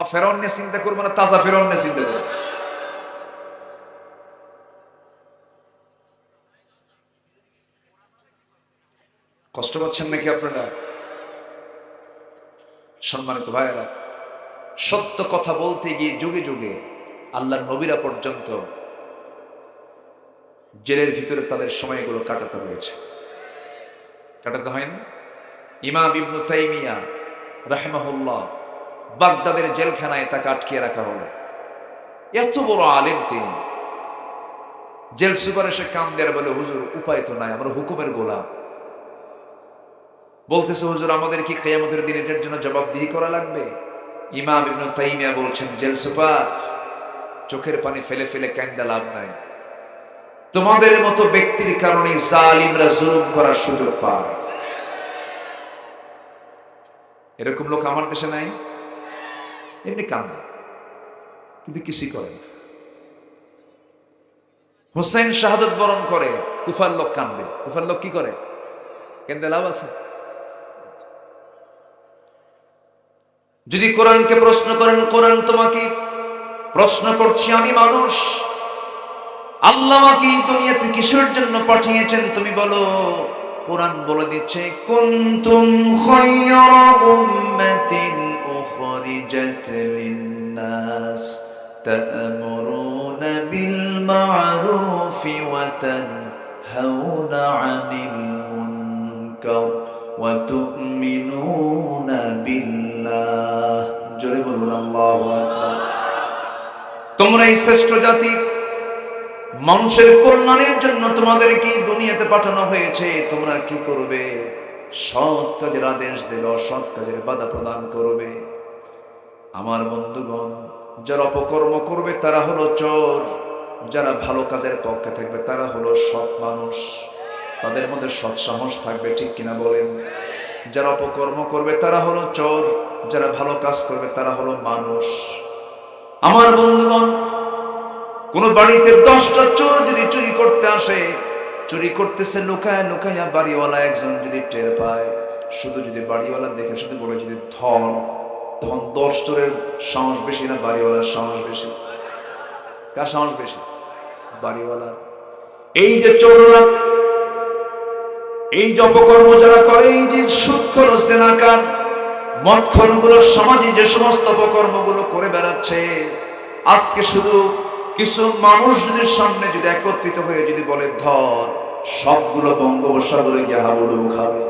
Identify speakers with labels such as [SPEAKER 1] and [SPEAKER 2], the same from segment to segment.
[SPEAKER 1] ফেরাউন নিয়ে চিন্তা করব না, তাজা ফেরাউন নিয়ে চিন্তা করব। কষ্ট পাচ্ছেন নাকি আপনারা? সম্মানিত ভাইয়েরা, সত্য কথা বলতে গিয়ে যুগে যুগে আল্লাহর নবীরা পর্যন্ত জেলের ভিতরে তাদের সময়গুলো কাটাতে হয়েছে। কাটাতে হয়নি? ইমাম ইবনু তাইমিয়া, রাহমাহুল্লাহ বাগদাদের জেলখানায় তাকে আটকিয়ে রাখা হলো। এত বড় আলেম তিনি। জেল সুপার এসে কাম দেয়ার বলে, হুজুর, উপায় তো নাই, আমরা হুকুমের গোলাম। বলতেছে, হুজুর, আমাদের কি কেয়ামতের দিন এটার জন্য জবাবদিহি করা লাগবে? ইমাম ইবনু তাইমিয়া বলছেন, জেল সুপার, চোখের পানি ফেলে ফেলে ক্যান্ডা লাভ নাই। তোমাদের মতো ব্যক্তির কারণে জালিমরা জুলুম করার সুযোগ পায়। এরকম লোক আমার দেশে নাই? এমনি কান্দে কিন্তু কিছুই করে না। হোসেন শাহাদত বরণ করে কুফার লোক কান্দে কুফার লোক কি করে? কেন্দে লাভ আছে? যদি কোরআনকে প্রশ্ন করেন, কোরআন তোমাকে প্রশ্ন করছি, আমি মানুষ। আল্লাহ আমাকে দুনিয়াতে কিসের জন্য পাঠিয়েছেন? তুমি বলো। কোরআন বলে দিচ্ছে, কুনতুম খায়রা উম্মাতিন বিল মা'রুফি ওয়া তানহাউনা 'আনিল মুনকার ওয়া তু'মিনুনা বিল্লাহ জোরে বলুন, আল্লাহু তোমরা এই শ্রেষ্ঠ জাতি, মানুষের কল্যাণের জন্য তোমাদের কি দুনিয়াতে পাঠানো হয়েছে, তোমরা কি করবে? সৎ কাজের আদেশ দেবে অসৎ কাজের বাধা প্রদান করবে। আমার বন্ধুগণ, যারা অপকর্ম করবে তারা হলো চোর। যারা ভালো কাজের পক্ষে থাকবে তারা হলো সৎ মানুষ। তাদের মধ্যে সৎ সাহস থাকবে, ঠিক কিনা বলেন? যারা অপকর্ম করবে তারা হলো চোর। যারা ভালো কাজ করবে তারা হলো মানুষ। আমার বন্ধুগণ, কোন বাড়িতে দশটা চোর যদি চুরি করতে আসে, চুরি করতেছে লুকায় লুকাইয়া বাড়িওয়ালা একজন যদি টের পায়, শুধু যদি বাড়িওয়ালা দেখে, শুধু বলে যদি ধর তখন দশ চোরের সাহস বেশি না বাড়িওয়ালার সাহস বেশি? কার সাহস বেশি? বাড়িওয়ালা এই যে চোররা, এই যে অপকর্ম যারা করে, এই যে সুদ খোলো সেনাকার মদখরগুলো সমাজে যে সমস্ত অপকর্মগুলো করে বেড়াচ্ছে, আজকে শুধু কিছু মানুষ যদি সামনে যদি একত্রিত হয়ে যদি বলে, ধর, সবগুলো বঙ্গোপসাগরে গিয়ে হাবুডুবু খাবে।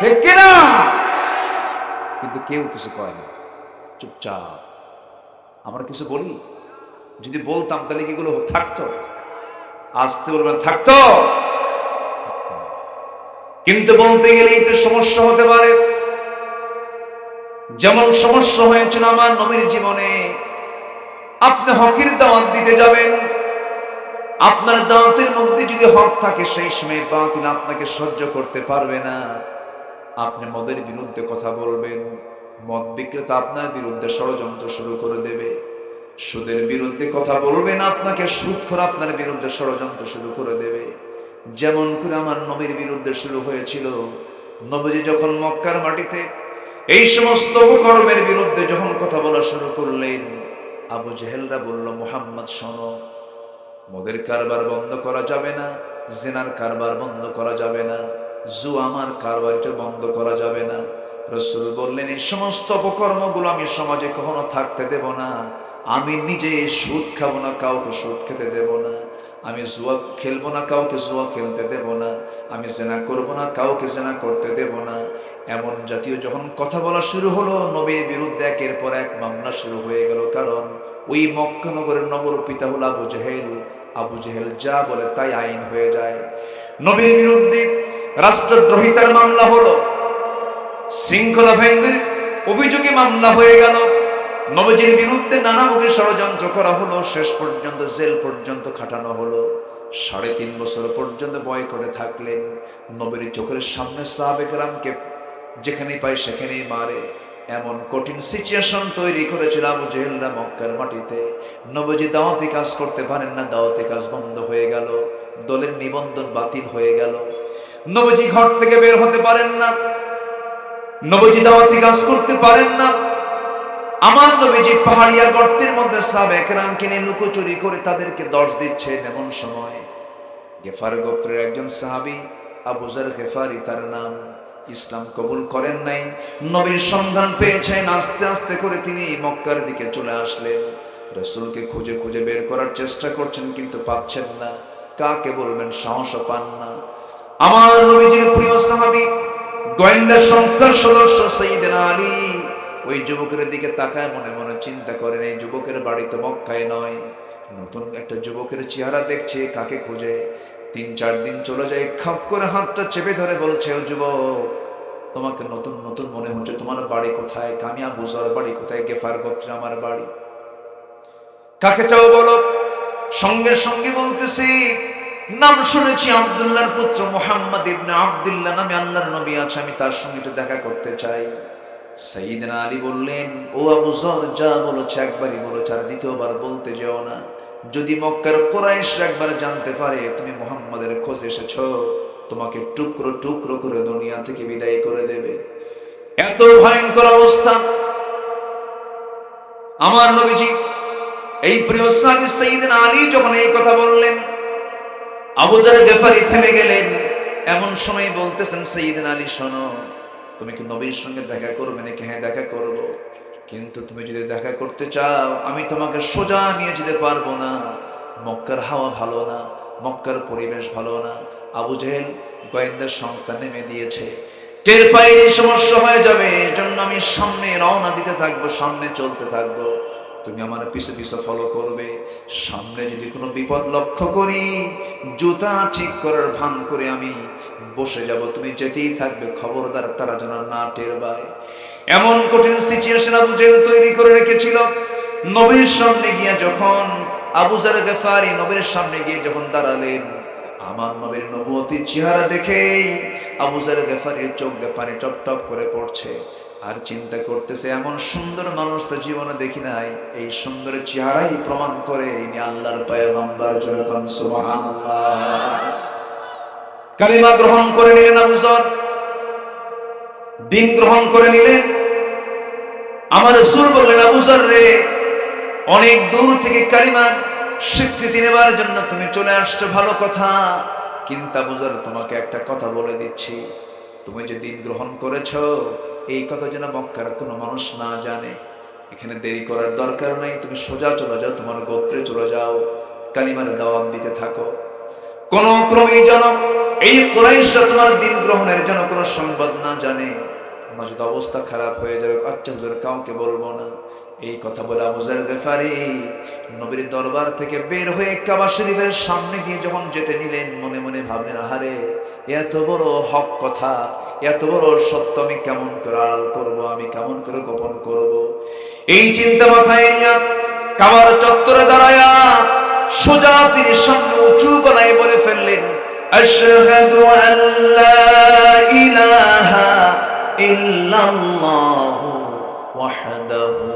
[SPEAKER 1] ঠিক কিনা? কিন্তু কেউ কিছু কয় না চুপচাপ। আমরা কিছু বলি? যদি বলতাম তাহলে কি এগুলো থাকতো? আসতে বলবেন, থাকতো। কিন্তু বলতে গেলেই তো সমস্যা হতে পারে। যেমন সমস্যা হয়েছিল আমার নবীর জীবনে, আপনি হকের দাওয়াত দিতে যাবেন। আপনার দাওয়াতের মধ্যে যদি হক থাকে, সেই সময় বাতিল আপনাকে সহ্য করতে পারবে না। আপনি মদের বিরুদ্ধে কথা বলবেন, মদ বিক্রেতা আপনার বিরুদ্ধে ষড়যন্ত্র শুরু করে দেবে। সুদের বিরুদ্ধে কথা বলবেন, আপনাকে সুদ করে আপনার বিরুদ্ধে ষড়যন্ত্র শুরু করে দেবে। যেমন করে আমার নবীর বিরুদ্ধে শুরু হয়েছিল, নবজি যখন মক্কার মাটিতে এই সমস্ত কর্মের বিরুদ্ধে যখন কথা বলা শুরু করলেন, আবু জেহেলরা বলল, মোহাম্মদ, শোনো, মদের কারবার বন্ধ করা যাবে না, জেনার কারবার বন্ধ করা যাবে না। জু আমার কারবারটা বন্ধ করা যাবে না। রসুল বললেন, এই সমস্ত অপকর্মগুলো আমি সমাজে কখনো থাকতে দেব না। আমি নিজে সুদ খাব না, কাউকে সুদ খেতে দেব না। আমি জুয়া খেলব না, কাউকে জুয়া খেলতে দেব না। আমি জেনা করব না, কাউকে জেনা করতে দেব না। এমন জাতীয় যখন কথা বলা শুরু হলো, নবীর বিরুদ্ধে একের পর এক মামলা শুরু হয়ে গেল। কারণ ওই মক্কানগরের নগর পিতা হল আবু জেহেল। আবু জেহেল যা বলে তাই আইন হয়ে যায়। নবীর বিরুদ্ধে রাষ্ট্রদ্রোহিতার মামলা হলো। শৃঙ্খলা ভঙ্গের অভিযোগে মামলা হয়ে গেল। নবজির বিরুদ্ধে নানা নানামুখী ষড়যন্ত্র করা হলো। শেষ পর্যন্ত জেল পর্যন্ত খাটানো হলো। সাড়ে তিন বছর পর্যন্ত বয় করে থাকলেন। নবীর চোখের সামনে সাহাবেকরামকে যেখানে পায় সেখানেই মারে। এমন কঠিন সিচুয়েশন তৈরি করেছিল আবু জেহেলরা মক্কার মাটিতে। নবজি দাওয়াতি কাজ করতে পারেন না, দাওয়াতি কাজ বন্ধ হয়ে গেল। দলের নিবন্ধন বাতিল হয়ে গেল। নবজি ঘর থেকে বের হতে পারেন না। নবজি দাওয়াতি কাজ করতে পারেন না। আমার নবীজি পাহাড়িয়া গর্তের মধ্যে সাব একরাম কিনে লুকোচুরি করে তাদেরকে দশ দিচ্ছেন এমন সময় গেফার গোত্রের একজন সাহাবি আবুজার গেফারি তার নাম ইসলাম কবুল করেন নাই। নবীর সন্ধান পেয়েছেন, আস্তে আস্তে করে তিনি মক্কার দিকে চলে আসলেন। রসুলকে খুঁজে খুঁজে বের করার চেষ্টা করছেন কিন্তু পাচ্ছেন না। কাকে বলবেন, সাহসও পান না। আমার নবীজির প্রিয় সাহাবি, গোয়েন্দা সংস্থার সদস্য সঈদেনা আলী, ওই যুবকের দিকে তাকায় মনে মনে চিন্তা করেন, এই যুবকের বাড়ি তো মক্কায় নয়। নতুন একটা যুবকের চেহারা দেখছে, কাকে খুঁজে? তিন চার দিন চলে যায়, খাপ করে হাতটা চেপে ধরে বলছে, ও যুবক, তোমাকে নতুন নতুন মনে হচ্ছে, তোমার বাড়ি কোথায়? কামিয়া বুজার বাড়ি কোথায়? গেফার গোত্রে আমার বাড়ি। কাকে চাও বলো? সঙ্গে সঙ্গে বলতেছি নাম শুনেছি আব্দুল্লাহর পুত্র মোহাম্মদ ইবনে আব্দুল্লাহ নামে আল্লাহর নবী আছে, আমি তার সঙ্গে একটু দেখা করতে চাই। সাইদিনা আলী বললেন, ও আবু জর যা বলেছে একবারই বলেছে আর দ্বিতীয়বার বলতে যেও না। যদি মক্কার কোরাইশ একবার জানতে পারে, তুমি মোহাম্মদের খোঁজ এসেছ, তোমাকে টুকরো টুকরো করে দুনিয়া থেকে বিদায় করে দেবে। এত ভয়ঙ্কর অবস্থা। আমার নবীজি, এই প্রিয় সাহাবী সাইদিনা আলী যখন এই কথা বললেন আবুজার গেফারি থেমে গেলেন। এমন সময় বলতেছেন, সঈদিন আলী, শোনো, তুমি কি নবীর সঙ্গে দেখা করবে নাকি? হ্যাঁ দেখা করব। কিন্তু তুমি যদি দেখা করতে চাও, আমি তোমাকে সোজা নিয়ে যেতে পারব না। মক্কার হাওয়া ভালো না, মক্কার পরিবেশ ভালো না। আবু জেহেল গোয়েন্দার সংস্থা নেমে দিয়েছে। টের পাইলে সমস্যা হয়ে যাবে এর জন্য আমি সামনে রওনা দিতে থাকব, সামনে চলতে থাকব। তুমি আমার পিছে পিছে ফলো করবে। সামনে যদি কোনো বিপদ লক্ষ্য করি, জুতা ঠিক করার ভান করে আমি বসে যাব। তুমি যেতেই থাকবে, খবরদার তারা যেন না টের পায়। এমন কঠিন সিচুয়েশন আবু জেল তৈরি করে রেখেছিল। নবীর সামনে গিয়ে যখন আবু জার গেফারি নবীর সামনে গিয়ে যখন দাঁড়ালেন, আমার নবীর নবতী চেহারা দেখেই আবু জার গেফারির চোখ দিয়ে পানি টপ টপ করে পড়ছে। আর চিন্তা করতেছে, এমন সুন্দর মানুষ তো জীবনে দেখি নাই। এই সুন্দর চেহারাই প্রমাণ করে ইনি আল্লাহর পয়গম্বর সুবহানাল্লাহ। কালিমা গ্রহণ করে নিলেন আবু জর দিন গ্রহণ করে নিলেন। আমার রসুল বললেন আবুজর রে, অনেক দূর থেকে কালিমার স্বীকৃতি নেবার জন্য তুমি চলে আসছো, ভালো কথা। কিন্তু আবুজর তোমাকে একটা কথা বলে দিচ্ছি। তুমি যে দিন গ্রহণ করেছ এই কথা যেন মক্কার কোনো মানুষ না জানে। এখানে দেরি করার দরকার নাই, তুমি সোজা চলে যাও, তোমার গোত্রে চলে যাও, কালিমার দাওয়াত দিতে থাকো। কোন ক্রমেই যেন এই কোরাইশরা তোমার দিন গ্রহণের জন্য কোনো সংবাদ না জানে। আমার যদি অবস্থা খারাপ হয়ে যাবে আচ্ছা হুজুর, কাউকে বলব না। এই কথা বলে আবুজার গেফারি নবীর দরবার থেকে বের হয়ে কাবা শরীফের সামনে গিয়ে যখন যেতে নিলেন, মনে মনে ভাবলেন, আহারে এত বড় হক কথা, এত বড় সত্য আমি কেমন করে আড়াল করব, আমি কেমন করে গোপন করব। এই চিন্তা মাথায় কাবার চত্বরে দাঁড়ায়া সোজা তিনি সামনে উঁচু গলায় বলে ফেললেন, আশহাদু আল্লা ইলাহা ইল্লাল্লাহু ওয়াহদাহু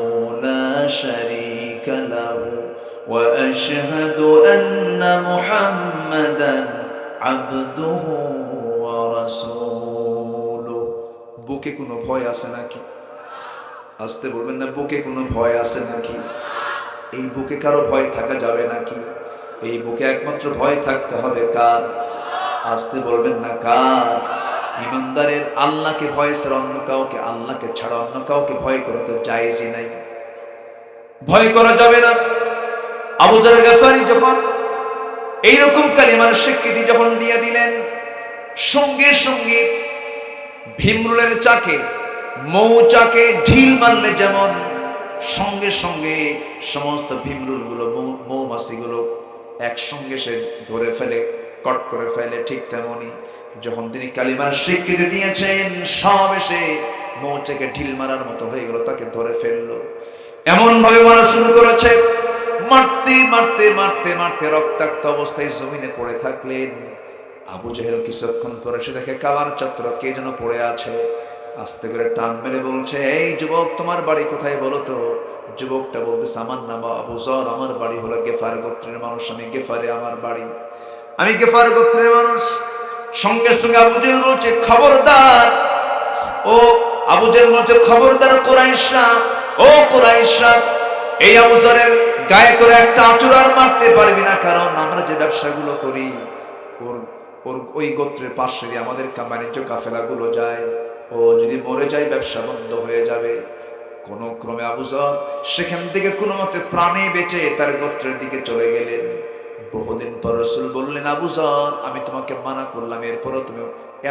[SPEAKER 1] ওয়া রাসূলুহু বুকে কোনো ভয় আছে নাকি? আসতে বলবেন না, বুকে কোনো ভয় আছে নাকি? এই বুকে কারও ভয় থাকা যাবে নাকি? এই বুকে একমাত্র ভয় থাকতে হবে কার? আসতে বলবেন না কার? ইমানদারের আল্লাহকে ভয় ছাড়া অন্য কাউকে, আল্লাহকে ছাড়া অন্য কাউকে ভয় করা তো জায়েজই নাই। ভয় করা যাবে না। আবুজার গাফারি যখন এইরকম কালিমার স্বীকৃতি যখন দিয়ে দিলেন, সঙ্গে সঙ্গে ভীমরুলের চাকে মৌচাকে ঢিল মারলে যেমন, সঙ্গে সঙ্গে সমস্ত ভীমরুলগুলো মৌমাছিগুলো একসঙ্গে সে ধরে ফেলে, কট করে ফেলে ঠিক তেমনি যখন তিনি কালিমার স্বীকৃতি দিয়েছেন, সব এসে মৌচাকে ঢিল মারার মতো হয়ে গেল, তাকে ধরে ফেলল। এমন ভাবে মারা শুরু করেছে। মারতে মারতে মারতে মারতে রক্তাক্ত অবস্থায় জমিনে পড়ে থাকলেন। আবু জেহেল কিছুক্ষণ পরে সে দেখে, কাবার চত্বর কে যেন পড়ে আছে। আস্তে করে টান মেরে বলছে, এই যুবক, তোমার বাড়ি কোথায় বলো তো? যুবকটা বলতেছে, আমার নাম আবু জর, আমার বাড়ি হলো গেফার গোত্রের মানুষ, আমি গেফারে আমার বাড়ি। আমি গেফার গোত্রের মানুষ। সঙ্গে সঙ্গে আবু জেহেল বলছে, খবরদার। ও আবু জেহেল বলছে, খবরদার কোরাইশা ও কুরাইশরা, এই আবুজারের গায়ে করে একটা আঁচড় আর মারতে পারবি না, কারণ আমরা যে ব্যবসাগুলো করি, ওর ওর ওই গোত্রের পাশে দিয়ে আমাদের বাণিজ্য কাফেলাগুলো যায়। ও যদি মরে যায়, ব্যবসা বন্ধ হয়ে যাবে। কোন ক্রমে আবুজার সেখান থেকে কোনো মতে প্রাণে বেঁচে তার গোত্রের দিকে চলে গেলেন। বহুদিন পর রসুল বললেন আবুজার আমি তোমাকে মানা করলাম। এরপরও তুমি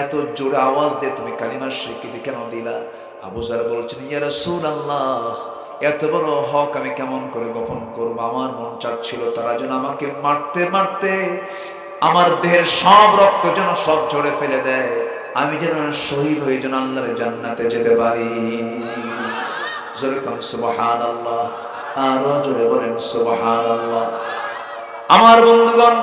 [SPEAKER 1] এত জোরে আওয়াজ দিয়ে তুমি কালিমার স্বীকৃতি কেন দিলা? আবুজার বলছেন, ইয়া রসুল আল্লাহ এত বড় হক আমি কেমন করে গোপন করব? আমার মন চাচ্ছিল তারা যেন আমাকে মারতে মারতে আমার দেহের সব রক্ত যেন সব ঝরে ফেলে দেয়। আমি যেন শহীদ হয়ে যেন আল্লাহর জান্নাতে যেতে পারি। জোরে সুবহান আল্লাহ আরও জোরে বলেন সুবহান আল্লাহ আমার বন্ধুগণ,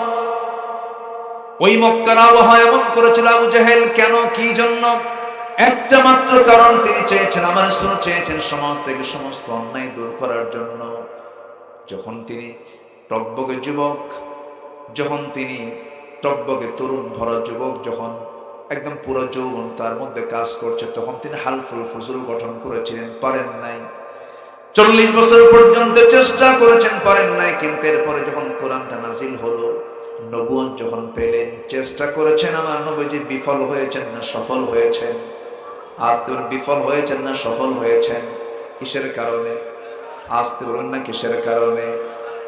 [SPEAKER 1] ওই মক্কার আবহাওয়া এমন করেছিল আবু জাহেল, কেন, কি জন্য? একটা মাত্র কারণ তিনি চেয়েছেন, আমার রাসূল চেয়েছেন সমাজ থেকে সমস্ত অন্যায় দূর করার জন্য। যখন তিনি টকবগে যুবক, যখন তিনি টকবগে তরুণ ভরা যুবক, যখন একদম পুরো যৌবন তার মধ্যে কাজ করছে, তখন তিনি হালফুল ফজল গঠন করেছিলেন, পারেন নাই। চল্লিশ বছর পর্যন্ত চেষ্টা করেছেন, পারেন নাই, কিন্তু এরপরে যখন কোরআনটা নাজিল হলো নবুয়ন যখন পেলেন, চেষ্টা করেছেন, আমার নবীজি বিফল হয়েছেন না সফল হয়েছেন। আসতে বলুন বিফল হয়েছেন না সফল হয়েছেন? কিসের কারণে? আসতে বলুন না কিসের কারণে?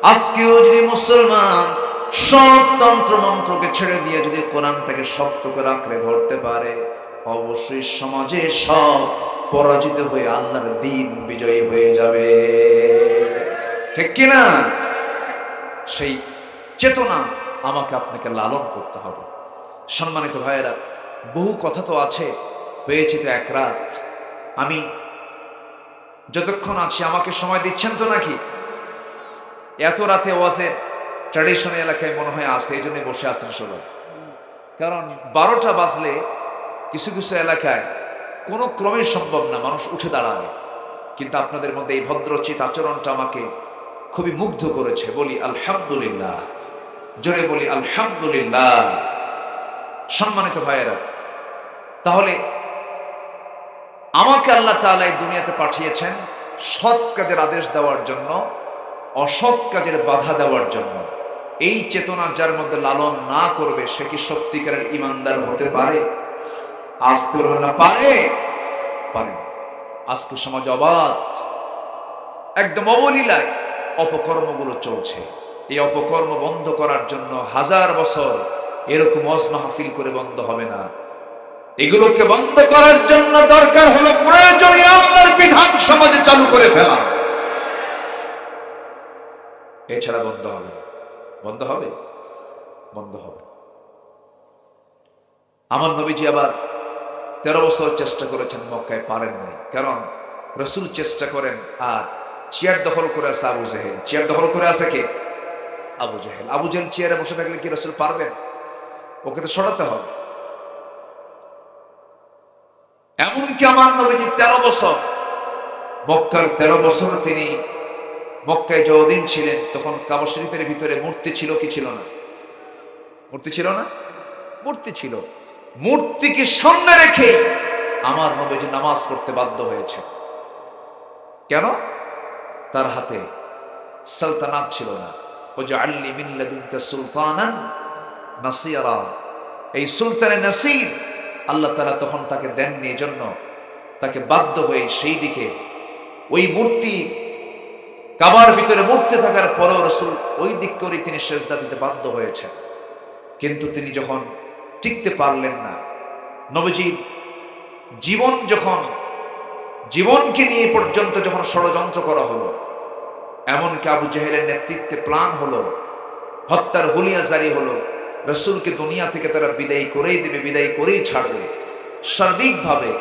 [SPEAKER 1] আজকেও যদি মুসলমান সব তন্ত্র মন্ত্রকে ছেড়ে দিয়ে যদি কোরআনটাকে শক্ত করে আঁকড়ে ধরতে পারে, অবশ্যই সমাজে সব পরাজিত হয়ে আল্লাহর দিন বিজয়ী হয়ে যাবে। ঠিক কিনা? সেই চেতনা আমাকে আপনাকে লালন করতে হবে। সম্মানিত ভাইয়েরা, বহু কথা তো আছে পেয়েছি তো এক রাত। আমি যতক্ষণ আছি, আমাকে সময় দিচ্ছেন তো নাকি? এত রাতে ওয়াজের ট্র্যাডিশন এলাকায় মনে হয় আসে এই জন্য বসে আছেন সবাই। কারণ বারোটা বাজলে কিছু কিছু এলাকায় কোনো ক্রমে সম্ভব না, মানুষ উঠে দাঁড়াবে। কিন্তু আপনাদের মধ্যে এই ভদ্রচিত আচরণটা আমাকে খুবই মুগ্ধ করেছে। বলি, আলহামদুলিল্লাহ। জোরে বলি, আলহামদুলিল্লাহ। সম্মানিত ভাইয়েরা, তাহলে আমাকে আল্লাহ তাআলা এই দুনিয়াতে পাঠিয়েছেন সৎ কাজের আদেশ দেওয়ার জন্য, অসৎ কাজের বাধা দেওয়ার জন্য। এই চেতনা যার মধ্যে লালন না করবে, সে কি সত্যিকারের ইমানদার হতে পারে? আসতে না, পারে। পারে। আজকে সমাজ অবাধ। একদম অবলীলায় অপকর্মগুলো চলছে। এই অপকর্ম বন্ধ করার জন্য হাজার বছর এরকম অজ মাহফিল করে বন্ধ হবে না। এগুলোকে বন্ধ করার জন্য দরকার হলো প্রয়োজনীয় আল্লাহর বিধান সমাজে চালু করে ফেলা। এছাড়া বন্ধ হবে। বন্ধ হবে? বন্ধ হবে। আমার নবীজি আবার তেরো বছর চেষ্টা করেছেন মক্কায়, পারেন নাই। কারণ রসুল চেষ্টা করেন, আর চেয়ার দখল করে আছে আবু জেহেল। চেয়ার দখল করে আছে কে? আবু জেহেল। আবু জেহেল চেয়ারে বসে থাকলে কি রসুল পারবেন? ওকে তো সরাতে হবে। এমনকি আমার নবীজি তেরো বছর, মক্কার তেরো বছর তিনি মক্কায় যদিন ছিলেন, তখন কাবা শরীফের ভিতরে মূর্তি ছিল কি ছিল না? মূর্তি ছিল না? মূর্তি ছিল। মূর্তিকে সামনে রেখে আমার নবীজি নামাজ পড়তে বাধ্য হয়েছে কেন? তার হাতে সালতানাত ছিল না। সুলতানান নাসিরা। এই সুলতানে নাসির আল্লাহ তারা তখন তাকে দেননি এই জন্য তাকে বাধ্য হয়ে সেই দিকে ওই মূর্তি, কাবার ভিতরে মূর্তি থাকার পরেও রসুল ওই দিক করে তিনি সেজদা দিতে বাধ্য হয়েছেন। কিন্তু তিনি যখন টিকতে পারলেন না, নবজির জীবন যখন, জীবনকে নিয়ে পর্যন্ত যখন ষড়যন্ত্র করা হলো, এমনকি আবু জাহেলের নেতৃত্বে প্লান হলো, হত্যার হুলিয়া জারি হলো রসুলকে দুনিয়া থেকে তারা বিদায় করেই দেবে, বিদায় করেই ছাড়বে। সার্বিকভাবে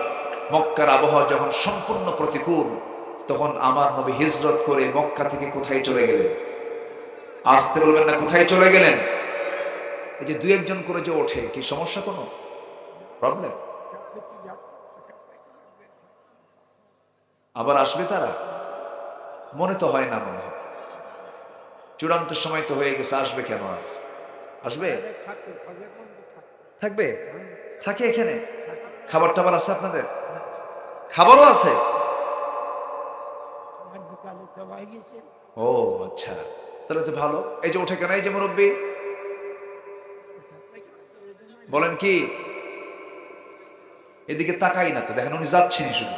[SPEAKER 1] মক্কার আবহাওয়া যখন সম্পূর্ণ প্রতিকূল, তখন আমার নবী হিজরত করে মক্কা থেকে কোথায় চলে গেলেন? আসতে বলবেন না, কোথায় চলে গেলেন? এই যে দুই একজন করে যে ওঠে, কি সমস্যা কোনো? প্রবলেম আবার আসবে তারা? মনে তো হয় না মনে হয়। চূড়ান্ত সময় তো হয়ে গেছে, আসবে কেন আর? আসবে? থাকবে থাকে এখানে? খাবার টাবার আছে আপনাদের? খাবারও আছে? ও আচ্ছা। তাহলে তো ভালো। এই যে ওঠে কেন? এই যে মুরব্বী। বলেন কি? এদিকে তাকাই না তো দেখেন উনি যাচ্ছেনই শুধু।